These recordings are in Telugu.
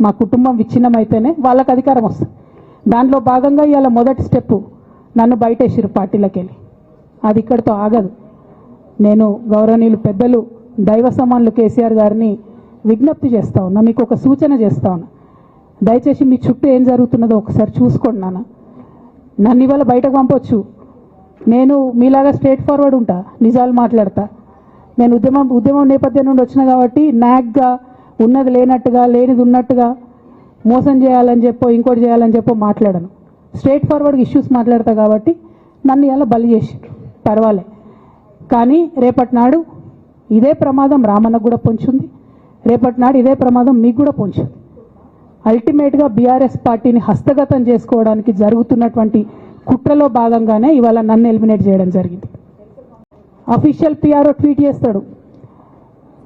మా కుటుంబం విచ్ఛిన్నమైతేనే వాళ్ళకి అధికారం వస్తుంది. దాంట్లో భాగంగా ఇవాళ మొదటి స్టెప్ నన్ను బయటేసిరు పార్టీలకు వెళ్ళి అది ఇక్కడితో ఆగదు. నేను గౌరవనీయులు పెద్దలు దైవ సమానులు కేసీఆర్ గారిని విజ్ఞప్తి చేస్తా ఉన్నా మీకు ఒక సూచన చేస్తా ఉన్నా. దయచేసి మీ చుట్టూ ఏం జరుగుతున్నదో ఒకసారి చూసుకోండి నాన్న. నన్ను ఇవాళ బయటకు పంపొచ్చు. నేను మీలాగా స్ట్రేట్ ఫార్వర్డ్ ఉంటా నిజాలు మాట్లాడతా. నేను ఉద్యమం ఉద్యమం నేపథ్యం నుండి వచ్చిన కాబట్టి నాగ్గా ఉన్నది లేనట్టుగా లేనిది ఉన్నట్టుగా మోసం చేయాలని చెప్పో ఇంకోటి చేయాలని చెప్పో మాట్లాడను. స్ట్రేట్ ఫార్వర్డ్ ఇష్యూస్ మాట్లాడతా కాబట్టి నన్ను ఇలా బలి చేసి పర్వాలే. కానీ రేపటి నాడు ఇదే ప్రమాదం రామన్నకు కూడా పొంచుంది. రేపటి నాడు ఇదే ప్రమాదం మీకు కూడా పొంచుంది. అల్టిమేట్గా బీఆర్ఎస్ పార్టీని హస్తగతం చేసుకోవడానికి జరుగుతున్నటువంటి కుట్రలో భాగంగానే ఇవాళ నన్ను ఎలిమినేట్ చేయడం జరిగింది. అఫీషియల్ పిఆర్ఓ ట్వీట్ చేస్తాడు.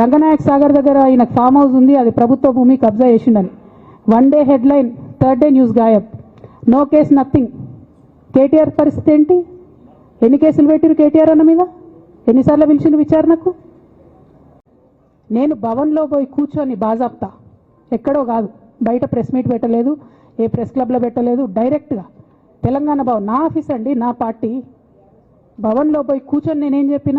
రంగనాయక్ సాగర్ దగ్గర ఈయనకు ఫామ్ హౌస్ ఉంది అది ప్రభుత్వ భూమి కబ్జా చేసిండని. One day headline third day news గాయబ్. No case nothing KTR పరిస్థితి ఏంటి? ఎన్ని కేసులు పెట్టిరు కేటీఆర్ అన్న మీద? ఎన్నిసార్లు పిలిచిన విచారణకు? నేను భవన్లో పోయి కూర్చొని బాజాప్తా. ఎక్కడో కాదు. బయట ప్రెస్ మీట్ పెట్టలేదు ఏ ప్రెస్ క్లబ్లో పెట్టలేదు డైరెక్ట్గా తెలంగాణ భవన్ నా ఆఫీస్ అండి నా పార్టీ. భవన్లో పోయి కూర్చొని నేనేం చెప్పిన?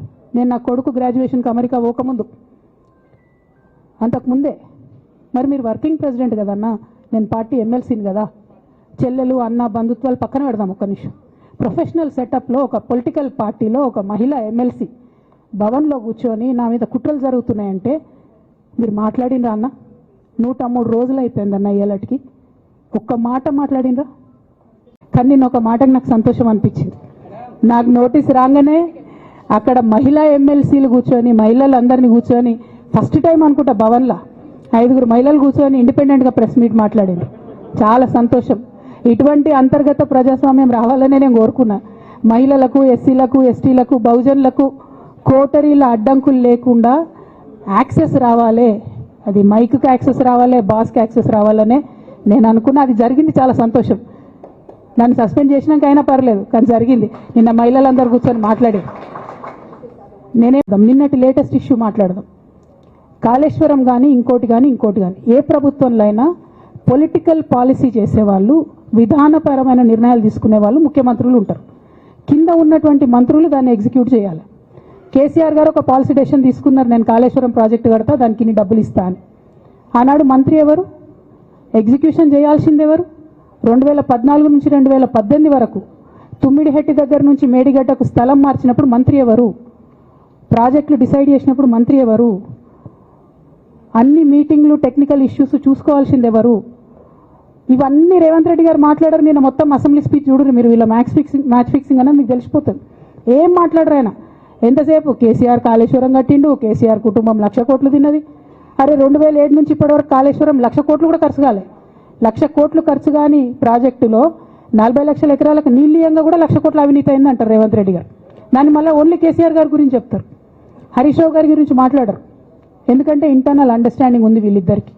నేను నా కొడుకు గ్రాడ్యుయేషన్కి అమెరికా పోకముందు. అంతకుముందే మరి మీరు వర్కింగ్ ప్రెసిడెంట్ కదన్నా నేను పార్టీ ఎమ్మెల్సీని కదా. చెల్లెలు అన్న బంధుత్వాలు పక్కన పెడదాం ఒక్క నిమిషం. ప్రొఫెషనల్ సెటప్లో ఒక పొలిటికల్ పార్టీలో ఒక మహిళ ఎమ్మెల్సీ భవన్లో కూర్చొని నా మీద కుట్రలు జరుగుతున్నాయంటే మీరు మాట్లాడినరా అన్న? నూట మూడు రోజులు అయిపోయిందన్న ఏలటికి ఒక్క మాట మాట్లాడినరా? కానీ నేను ఒక మాటకు నాకు సంతోషం అనిపించింది. నాకు నోటీస్ రాగానే అక్కడ మహిళా ఎమ్మెల్సీలు కూర్చొని మహిళలందరినీ కూర్చొని ఫస్ట్ టైం అనుకుంటా భవన్లో ఐదుగురు మహిళలు కూర్చొని ఇండిపెండెంట్గా ప్రెస్ మీట్ మాట్లాడింది. చాలా సంతోషం. ఇటువంటి అంతర్గత ప్రజాస్వామ్యం రావాలని నేను కోరుకున్నా. మహిళలకు ఎస్సీలకు ఎస్టీలకు బహుజనులకు కోటరీల అడ్డంకులు లేకుండా యాక్సెస్ రావాలే. అది మైక్కి యాక్సెస్ రావాలే బాస్కి యాక్సెస్ రావాలనే నేను అనుకున్నా. అది జరిగింది చాలా సంతోషం. నన్ను సస్పెండ్ చేసినాక అయినా పర్లేదు కానీ జరిగింది. నిన్న మహిళలందరూ కూర్చొని మాట్లాడారు. నేనే నిన్నటి లేటెస్ట్ ఇష్యూ మాట్లాడదాం. కాళేశ్వరం కానీ ఇంకోటి కానీ ఇంకోటి కానీ ఏ ప్రభుత్వంలో అయినా పొలిటికల్ పాలసీ చేసేవాళ్ళు విధానపరమైన నిర్ణయాలు తీసుకునే వాళ్ళు ముఖ్యమంత్రులు ఉంటారు. కింద ఉన్నటువంటి మంత్రులు దాన్ని ఎగ్జిక్యూట్ చేయాలి. కేసీఆర్ గారు ఒక పాలసీ డెసిషన్ తీసుకున్నారు నేను కాళేశ్వరం ప్రాజెక్టు కడతా దానికి ఇన్ని డబ్బులు ఇస్తా అని. ఆనాడు మంత్రి ఎవరు? ఎగ్జిక్యూషన్ చేయాల్సింది ఎవరు? రెండు వేల పద్నాలుగు నుంచి రెండు వేల పద్దెనిమిది వరకు తుమ్మిడిహెట్టి దగ్గర నుంచి మేడిగడ్డకు స్థలం మార్చినప్పుడు మంత్రి ఎవరు? ప్రాజెక్టులు డిసైడ్ చేసినప్పుడు మంత్రి ఎవరు? అన్ని మీటింగ్లు టెక్నికల్ ఇష్యూస్ చూసుకోవాల్సింది ఎవరు? ఇవన్నీ రేవంత్ రెడ్డి గారు మాట్లాడారు నేను మొత్తం అసెంబ్లీ స్పీచ్ చూడరు మీరు వీళ్ళ మ్యాచ్ ఫిక్సింగ్ మ్యాచ్ ఫిక్సింగ్ అనేది మీకు తెలిసిపోతుంది. ఏం మాట్లాడరు ఆయన? ఎంతసేపు? కేసీఆర్ కాళేశ్వరం కట్టిండు కేసీఆర్ కుటుంబం లక్ష కోట్లు తిన్నది. అరే రెండు వేల ఏడు నుంచి ఇప్పటివరకు కాళేశ్వరం లక్ష కోట్లు కూడా ఖర్చు కాలే. లక్ష కోట్లు ఖర్చు కాని ప్రాజెక్టులో నలభై లక్షల ఎకరాలకు నీళ్ళీయంగా కూడా లక్ష కోట్ల అవినీతి అయిందంటారు రేవంత్ రెడ్డి గారు. దాన్ని మళ్ళీ ఓన్లీ కేసీఆర్ గారి గురించి చెప్తారు. హరీష్ రావు గారి గురించి మాట్లాడరు. ఎందుకంటే ఇంటర్నల్ అండర్స్టాండింగ్ ఉంది వీళ్ళిద్దరికి.